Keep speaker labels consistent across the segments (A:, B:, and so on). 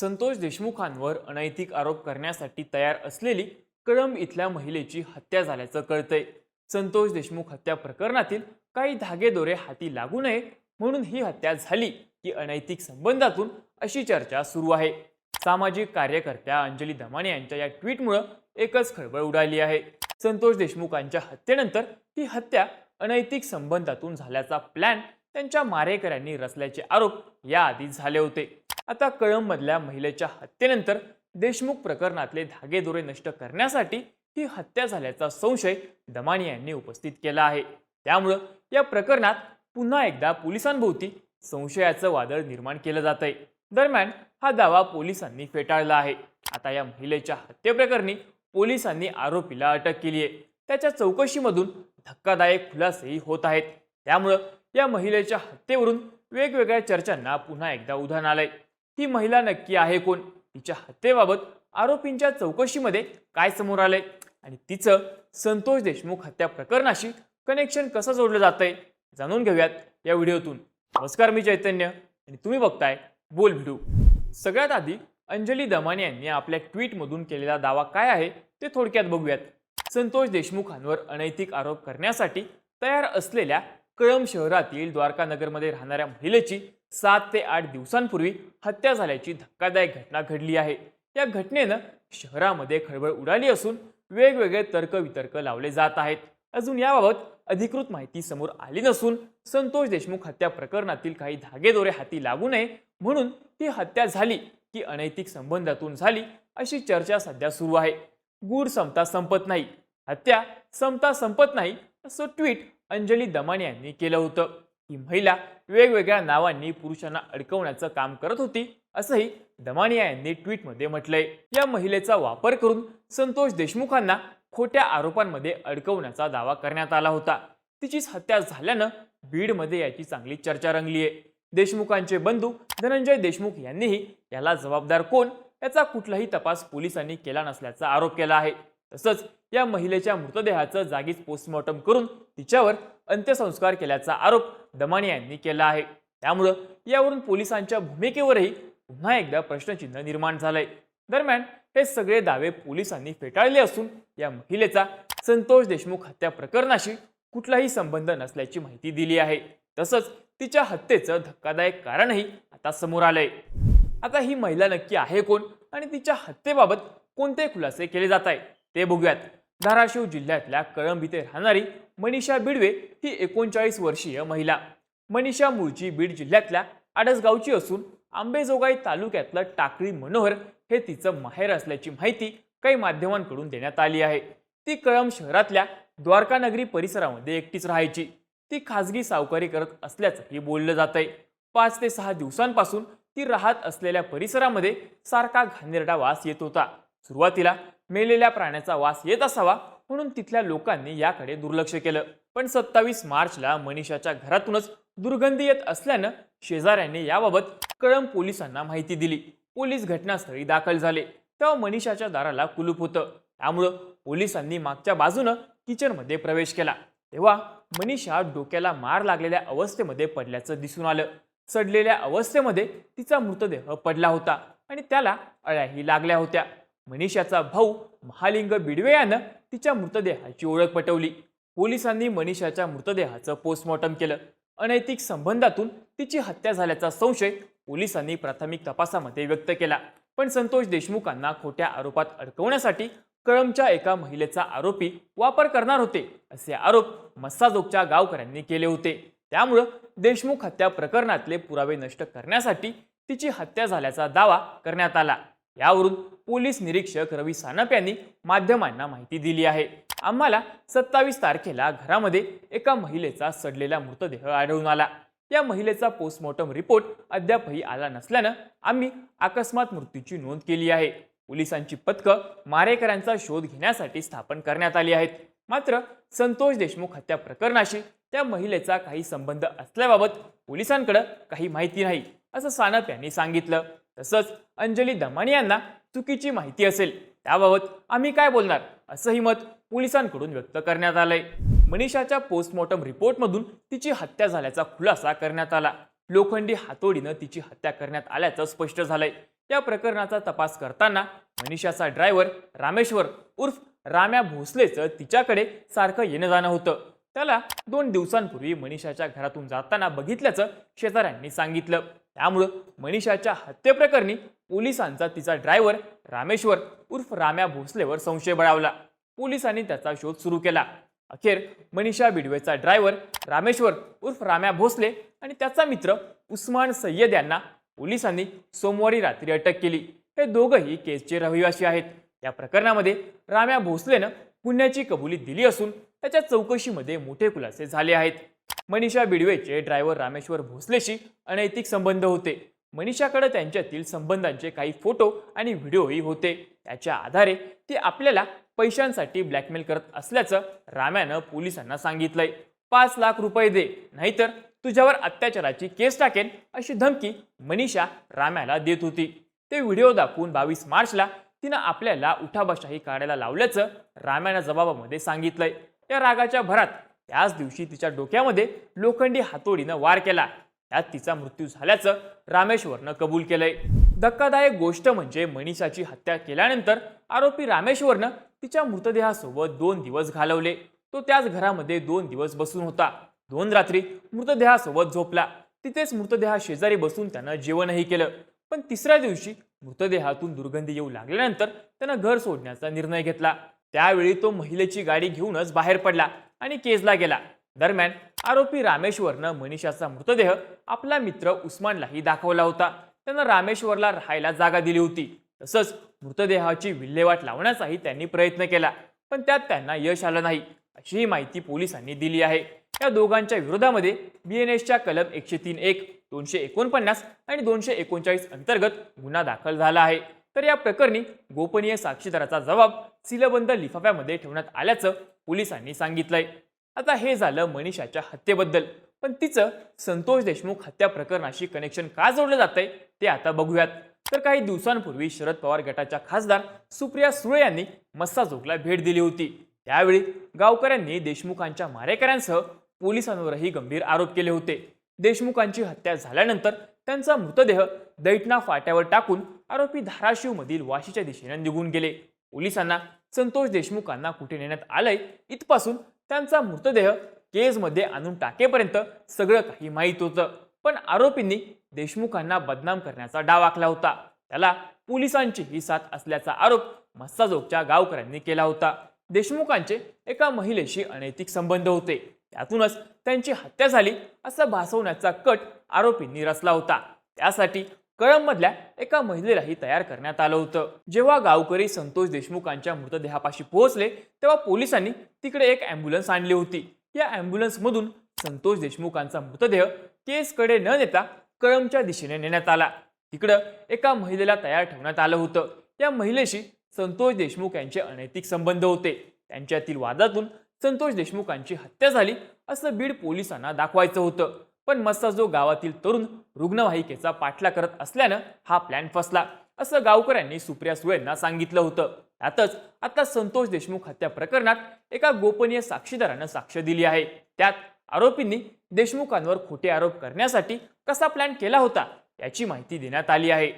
A: संतोष देशमुखांवर अनैतिक आरोप करण्यासाठी तयार असलेली कळंब इथल्या महिलेची हत्या झाल्याचं कळतंय. संतोष देशमुख हत्या प्रकरणातील काही धागेदोरे हाती लागू नये म्हणून ही हत्या झाली की अनैतिक संबंधातून अशी चर्चा सुरू आहे. सामाजिक कार्यकर्त्या अंजली दमाने यांच्या या ट्विटमुळं एकच खळबळ उडाली आहे. संतोष देशमुखांच्या हत्येनंतर ही हत्या अनैतिक संबंधातून झाल्याचा प्लॅन त्यांच्या मारेकऱ्यांनी रचल्याचे आरोप याआधी झाले होते. आता कळंबमधल्या महिलेच्या हत्येनंतर देशमुख प्रकरणातले धागेदोरे नष्ट करण्यासाठी ही हत्या झाल्याचा संशय दमानी यांनी उपस्थित केला आहे. त्यामुळं या प्रकरणात पुन्हा एकदा पोलिसांभोवती संशयाचं वादळ निर्माण केलं जात आहे दरम्यान हा दावा पोलिसांनी फेटाळला आहे. आता या महिलेच्या हत्येप्रकरणी पोलिसांनी आरोपीला अटक केली आहे त्याच्या चौकशीमधून धक्कादायक खुलासेही होत आहेत. त्यामुळं या महिलेच्या हत्येवरून वेगवेगळ्या चर्चांना पुन्हा एकदा उधाण आलंय. ही महिला नक्की आहे कोण? तिच्या हत्येबाबत आरोपींच्या चौकशीमध्ये काय समोर आलंय? आणि तिचं संतोष देशमुख हत्या प्रकरणाशी कनेक्शन कसं जोडलं जातंय? जाणून घेऊयात या व्हिडिओतून. नमस्कार मी चैतन्य आणि तुम्ही बघताय बोल भिडू. सगळ्यात आधी अंजली दमाने यांनी आपल्या ट्विटमधून केलेला दावा काय आहे ते थोडक्यात बघूयात. संतोष देशमुखांवर अनैतिक आरोप करण्यासाठी तयार असलेल्या कळंब शहरातील द्वारकानगरमध्ये राहणाऱ्या महिलेची सात ते आठ दिवसांपूर्वी हत्या झाल्याची धक्कादायक घटना घडली आहे. या घटनेनं शहरामध्ये खळबळ उडाली असून वेगवेगळे तर्कवितर्क लावले जात आहेत. अजून याबाबत अधिकृत माहिती समोर आली नसून संतोष देशमुख हत्या प्रकरणातील काही धागेदोरे हाती लागू नये म्हणून ती हत्या झाली की अनैतिक संबंधातून झाली अशी चर्चा सध्या सुरू आहे. गूढ समता संपत नाही. हत्या समता संपत नाही असं ट्विट अंजली दमाने यांनी केलं होतं. ही महिला वेगवेगळ्या नावांनी पुरुषांना अडकवण्याचं काम करत होती असंही दमानिया यांनी ट्विटमध्ये म्हटलंय. या महिलेचा वापर करून संतोष देशमुखांना खोट्या आरोपांमध्ये अडकवण्याचा दावा करण्यात आला होता. तिचीच हत्या झाल्यानं बीडमध्ये याची चांगली चर्चा रंगली आहे देशमुखांचे बंधू धनंजय देशमुख यांनीही याला जबाबदार कोण याचा कुठलाही तपास पोलिसांनी केला नसल्याचा आरोप केला आहे. तसंच या महिलेच्या मृतदेहाचं जागीच पोस्टमॉर्टम करून तिच्यावर अंत्यसंस्कार केल्याचा आरोप दमाने यांनी केला आहे. त्यामुळं यावरून पोलिसांच्या भूमिकेवरही पुन्हा एकदा प्रश्नचिन्ह निर्माण झालंय. दरम्यान हे सगळे दावे पोलिसांनी फेटाळले असून या महिलेचा संतोष देशमुख हत्या प्रकरणाशी कुठलाही संबंध नसल्याची माहिती दिली आहे. तसंच तिच्या हत्येचं धक्कादायक कारणही आता समोर आलंय. आता ही महिला नक्की आहे कोण? आणि तिच्या हत्येबाबत कोणते खुलासे केले जात आहे ते बघूयात. धाराशिव जिल्ह्यातल्या कळंब इथे राहणारी मनीषा बिडवे ही एकोणचाळीस वर्षीय महिला. मनीषा मूळची बीड जिल्ह्यातल्या आडसगावची असून आंबेजोगाई तालुक्यातलं टाकळी मनोहर हे तिचं माहेर असल्याची माहिती काही माध्यमांकडून देण्यात आली आहे. ती कळंब शहरातल्या द्वारकानगरी परिसरामध्ये एकटीच राहायची. ती खाजगी सावकारी करत असल्याचंही बोललं जात आहे पाच ते सहा दिवसांपासून ती राहत असलेल्या परिसरामध्ये सारखा घाणेरडा वास येत होता. सुरुवातीला मेलेल्या प्राण्याचा वास येत असावा म्हणून तिथल्या लोकांनी याकडे दुर्लक्ष केलं. पण सत्तावीस मार्चला मनीषाच्या घरातूनच दुर्गंधी येत असल्यानं शेजाऱ्यांनी याबाबत कळंब पोलिसांना माहिती दिली. पोलीस घटनास्थळी दाखल झाले. तेव्हा मनीषाच्या दाराला कुलूप होतं. त्यामुळं पोलिसांनी मागच्या बाजूनं किचनमध्ये प्रवेश केला. तेव्हा मनीषा डोक्याला मार लागलेल्या अवस्थेमध्ये पडल्याचं दिसून आलं. सडलेल्या अवस्थेमध्ये तिचा मृतदेह पडला होता आणि त्याला अळ्याही लागल्या होत्या. मनीषाचा भाऊ महालिंग बिडवे यानं तिच्या मृतदेहाची ओळख पटवली. पोलिसांनी मनीषाच्या मृतदेहाचं पोस्टमॉर्टम केलं. अनैतिक संबंधातून तिची हत्या झाल्याचा संशय पोलिसांनी प्राथमिक तपासामध्ये व्यक्त केला. पण संतोष देशमुखांना खोट्या आरोपात अडकवण्यासाठी कळमच्या एका महिलेचा आरोपी वापर करणार होते असे आरोप मस्साजोगच्या गावकऱ्यांनी केले होते. त्यामुळं देशमुख हत्या प्रकरणातले पुरावे नष्ट करण्यासाठी तिची हत्या झाल्याचा दावा करण्यात आला. यावरून पोलीस निरीक्षक रवी सानप यांनी माध्यमांना माहिती दिली आहे. आम्हाला सत्तावीस तारखेला घरामध्ये एका महिलेचा सडलेला मृतदेह आढळून आला. या महिलेचा पोस्टमॉर्टम रिपोर्ट अद्यापही आला नसल्यानं आम्ही अकस्मात मृत्यूची नोंद केली आहे. पोलिसांची पथकं मारेकऱ्यांचा शोध घेण्यासाठी स्थापन करण्यात आली आहेत. मात्र संतोष देशमुख हत्या प्रकरणाशी त्या महिलेचा काही संबंध असल्याबाबत पोलिसांकडे काही माहिती नाही असं सानप यांनी सांगितलं. तसंच अंजली दमाणी यांना चुकीची माहिती असेल त्याबाबत आम्ही काय बोलणार? असंही मत पोलिसांकडून व्यक्त करण्यात आलंय. मनीषाच्या पोस्टमॉर्टम रिपोर्टमधून तिची हत्या झाल्याचा खुलासा करण्यात आला. लोखंडी हातोडीनं तिची हत्या करण्यात आल्याचं स्पष्ट झालंय. या प्रकरणाचा तपास करताना मनीषाचा ड्रायव्हर रामेश्वर उर्फ राम्या भोसलेचं तिच्याकडे सारखं येणं जाणं होतं. त्याला दोन दिवसांपूर्वी मनीषाच्या घरातून जाताना बघितल्याचं शेजाऱ्यांनी सांगितलं. त्यामुळं मनीषाच्या हत्येप्रकरणी पोलिसांचा तिचा ड्रायव्हर रामेश्वर उर्फ राम्या भोसलेवर संशय बळावला. पोलिसांनी त्याचा शोध सुरू केला. अखेर मनीषा बिडवेचा ड्रायव्हर रामेश्वर उर्फ राम्या भोसले आणि त्याचा मित्र उस्मान सय्यद यांना पोलिसांनी सोमवारी रात्री अटक केली. हे दोघंही केसचे रहिवासी आहेत. या प्रकरणामध्ये राम्या भोसलेनं गुन्ह्याची कबुली दिली असून त्याच्या चौकशीमध्ये मोठे खुलासे झाले आहेत. मनीषा बिडवेचे ड्रायव्हर रामेश्वर भोसलेशी अनैतिक संबंध होते. मनीषाकडे त्यांच्यातील संबंधांचे काही फोटो आणि व्हिडिओही होते. त्याच्या आधारे ती आपल्याला पैशांसाठी ब्लॅकमेल करत असल्याचं राम्यानं पोलिसांना सांगितलंय. पाच लाख रुपये दे नाहीतर तुझ्यावर अत्याचाराची केस टाकेन अशी धमकी मनीषा राम्याला देत होती. ते व्हिडिओ दाखवून बावीस मार्चला तिनं आपल्याला उठाबशाही काढायला लावल्याचं राम्यानं जबाबामध्ये सांगितलंय. या रागाच्या भरात त्याच दिवशी तिच्या डोक्यामध्ये लोखंडी हातोडीनं वार केला. त्यात तिचा मृत्यू झाल्याचं रामेश्वरनं कबूल केलंय. धक्कादायक गोष्ट म्हणजे मनीषाची हत्या केल्यानंतर आरोपी रामेश्वरनं तिच्या मृतदेहासोबत दोन दिवस घालवले. तो त्याच घरामध्ये दोन दिवस बसून होता. दोन रात्री मृतदेहासोबत झोपला. तिथेच मृतदेहा शेजारी बसून त्यानं जेवणही केलं. पण तिसऱ्या दिवशी मृतदेहातून दुर्गंधी येऊ लागल्यानंतर त्यानं घर सोडण्याचा निर्णय घेतला. त्यावेळी तो महिलेची गाडी घेऊनच बाहेर पडला आणि केजला गेला. दरम्यान आरोपी रामेश्वरनं मनीषाचा मृतदेह आपला मित्र उस्मानलाही दाखवला होता. त्यानं रामेश्वरला राहायला जागा दिली होती. तसंच मृतदेहाची विल्हेवाट लावण्याचाही त्यांनी प्रयत्न केला पण त्यात त्यांना यश आलं नाही अशीही माहिती पोलिसांनी दिली आहे. या दोघांच्या विरोधामध्ये बी एन एसच्या कलम एकशे तीन एक दोनशे एकोणपन्नास आणि दोनशे एकोणचाळीस अंतर्गत गुन्हा दाखल झाला आहे. तर या प्रकरणी गोपनीय साक्षीदाराचा जबाब सीलबंद लिफाफ्यामध्ये ठेवण्यात आल्याचं पोलिसांनी सांगितलंय. आता हे झालं मनीषाच्या हत्येबद्दल. पण तिचं संतोष देशमुख हत्या प्रकरणाशी कनेक्शन का जोडलं जातंय ते आता बघूयात. तर काही दिवसांपूर्वी शरद पवार गटाच्या खासदार सुप्रिया सुळे यांनी मस्साजोगला भेट दिली होती. त्यावेळी गावकऱ्यांनी देशमुखांच्या मारेकऱ्यांसह पोलिसांवरही गंभीर आरोप केले होते. देशमुखांची हत्या झाल्यानंतर त्यांचा मृतदेह दैठणा फाट्यावर टाकून आरोपी धाराशिवमधील वाशीच्या दिशेने निघून गेले. पोलिसांना संतोष देशमुखांना कुठे नेण्यात आलंय इथपासून त्यांचा मृतदेह केजमध्ये आणून टाकेपर्यंत सगळं काही माहीत होतं. पण आरोपींनी देशमुखांना बदनाम करण्याचा डाव आखला होता. त्याला पोलिसांची ही साथ असल्याचा आरोप मस्साजोगच्या गावकऱ्यांनी केला होता. देशमुखांचे एका महिलेशी अनैतिक संबंध होते. त्यातूनच त्यांची हत्या झाली असं भासवण्याचा कट आरोपींनी रचला होता. त्यासाठी कळंबमधल्या एका महिलेलाही तयार करण्यात आलं होतं. जेव्हा गावकरी संतोष देशमुखांच्या मृतदेहापाशी पोहोचले तेव्हा पोलिसांनी तिकडे एक अँब्युलन्स आणली होती. या अँब्युलन्समधून संतोष देशमुखांचा मृतदेह केसकडे न नेता कळंबच्या दिशेने नेण्यात आला. तिकडं एका महिलेला तयार ठेवण्यात आलं होतं. या महिलेशी संतोष देशमुख यांचे अनैतिक संबंध होते. त्यांच्यातील वादातून संतोष देशमुखांची हत्या झाली असं बीड पोलिसांना दाखवायचं होतं. पण मस्साजो गावातील तरुण रुग्णवाहिकेचा पाठला करत असल्यानं हा प्लॅन फसला. असं गावकऱ्यांनी सुप्रिया सुळेंना सांगितलं होतं. त्यातच आता संतोष देशमुख हत्या प्रकरणात एका गोपनीय साक्षीदारानं साक्ष दिली आहे. त्यात आरोपींनी देशमुखांवर खोटे आरोप करण्यासाठी कसा प्लॅन केला होता याची माहिती देण्यात आली आहे.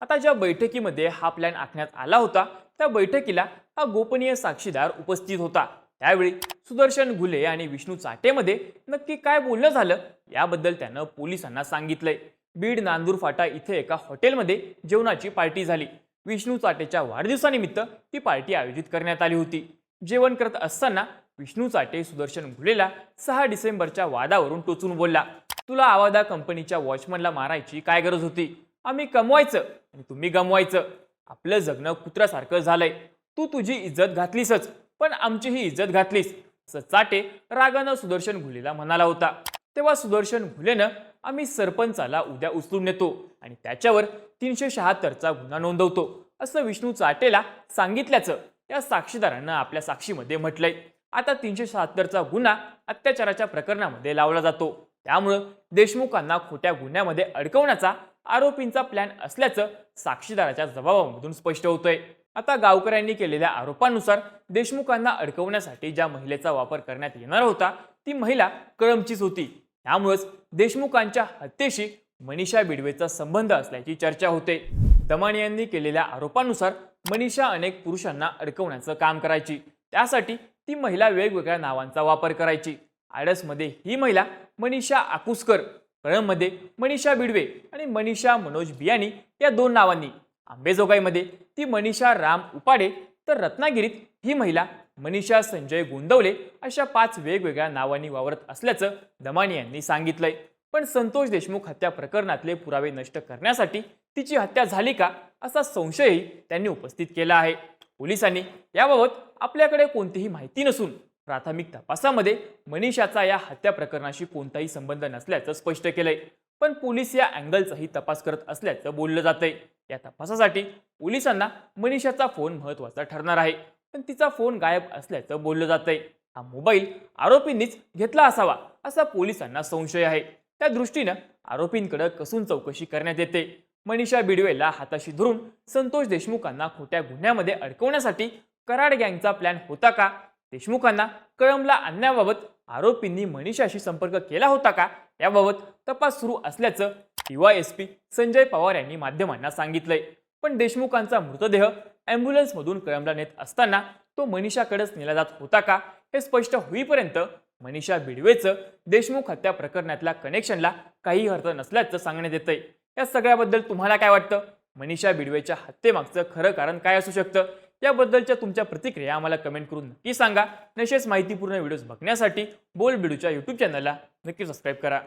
A: आता ज्या बैठकीमध्ये हा प्लॅन आखण्यात आला होता त्या बैठकीला हा गोपनीय साक्षीदार उपस्थित होता. त्यावेळी सुदर्शन घुले आणि विष्णू चाटेमध्ये नक्की काय बोलणं झालं याबद्दल त्यानं पोलिसांना सांगितलंय. बीड नांदूर फाटा इथे एका हॉटेलमध्ये जेवणाची पार्टी झाली. विष्णू चाटेच्या वाढदिवसानिमित्त ही पार्टी आयोजित करण्यात आली होती. जेवण करत असताना विष्णू चाटे सुदर्शन घुलेला सहा डिसेंबरच्या वादावरून टोचून बोलला तुला आवादा कंपनीच्या वॉचमनला मारायची काय गरज होती? आम्ही कमवायचं आणि तुम्ही गमवायचं. आपलं जगणं कुत्र्यासारखं झालंय. तू तुझी इज्जत घातलीसच. पण आमची ही इज्जत घातलीस असं चाटे रागानं सुदर्शन घुलेला म्हणाला होता. तेव्हा सुदर्शन घुलेनं आम्ही सरपंचाला उद्या उचलून नेतो आणि त्याच्यावर तीनशे शहात्तरचा गुन्हा नोंदवतो असं विष्णू चाटेला सांगितल्याचं या साक्षीदारानं आपल्या साक्षीमध्ये म्हटलंय. आता तीनशे शहात्तरचा गुन्हा अत्याचाराच्या प्रकरणामध्ये लावला जातो. त्यामुळं देशमुखांना खोट्या गुन्ह्यामध्ये अडकवण्याचा आरोपींचा प्लॅन असल्याचं साक्षीदाराच्या जबाबामधून स्पष्ट होतंय. आता गावकऱ्यांनी केलेल्या आरोपांनुसार देशमुखांना अडकवण्यासाठी ज्या महिलेचा वापर करण्यात येणार होता ती महिला कळमचीच होती. त्यामुळेच देशमुखांच्या हत्येशी मनीषा बिडवेचा संबंध असल्याची चर्चा होते. दमाणी यांनी केलेल्या आरोपानुसार मनीषा अनेक पुरुषांना अडकवण्याचं काम करायची. त्यासाठी ती महिला वेगवेगळ्या नावांचा वापर करायची. आडसमध्ये ही महिला मनीषा आकुसकर कळममध्ये मनीषा बिडवे आणि मनीषा मनोज बियाणी या दोन नावांनी आंबेजोगाईमध्ये ती मनीषा राम उपाडे तर रत्नागिरीत ही महिला मनीषा संजय गोंदवले अशा पाच वेगवेगळ्या नावांनी वावरत असल्याचं दमानी यांनी सांगितलंय. पण संतोष देशमुख हत्या प्रकरणातले पुरावे नष्ट करण्यासाठी तिची हत्या झाली का असा संशयही त्यांनी उपस्थित केला आहे. पोलिसांनी याबाबत आपल्याकडे कोणतीही माहिती नसून प्राथमिक तपासामध्ये मनीषाचा या हत्या प्रकरणाशी कोणताही संबंध नसल्याचं स्पष्ट केलंय. पण पोलीस या अँगलचाही तपास करत असल्याचं बोललं जातंय. या तपासासाठी पोलिसांना मनीषाचा फोन महत्त्वाचा ठरणार आहे. पण तिचा फोन गायब असल्याचं बोललं जातंय. हा मोबाईल आरोपींनीच घेतला असावा असा पोलिसांना संशय आहे. त्या दृष्टीनं आरोपींकडे कसून चौकशी करण्यात येते. मनीषा बिडवेला हाताशी धरून संतोष देशमुखांना खोट्या गुन्ह्यामध्ये अडकवण्यासाठी कराड गँगचा प्लॅन होता का? देशमुखांना कळंबला आणण्याबाबत आरोपींनी मनीषाशी संपर्क केला होता का? याबाबत तपास सुरू असल्याचं डीवायएसपी संजय पवार यांनी माध्यमांना सांगितलंय. पण देशमुखांचा मृतदेह अँब्युलन्समधून कळंबला नेत असताना तो मनीषाकडेच नेला जात होता का? हे स्पष्ट होईपर्यंत मनीषा बिडवेचं देशमुख हत्या प्रकरणातल्या कनेक्शनला काही अर्थ नसल्याचं सांगण्यात येतंय. या सगळ्याबद्दल तुम्हाला काय वाटतं? मनीषा बिडवेच्या हत्येमागचं खरं कारण काय असू शकतं? याबद्दलच्या तुमच्या प्रतिक्रिया आम्हाला कमेंट करून नक्की सांगा. नशेच माहितीपूर्ण व्हिडिओज बघण्यासाठी बोल बिडूच्या यूट्यूब चॅनलला नक्की सबस्क्राईब करा.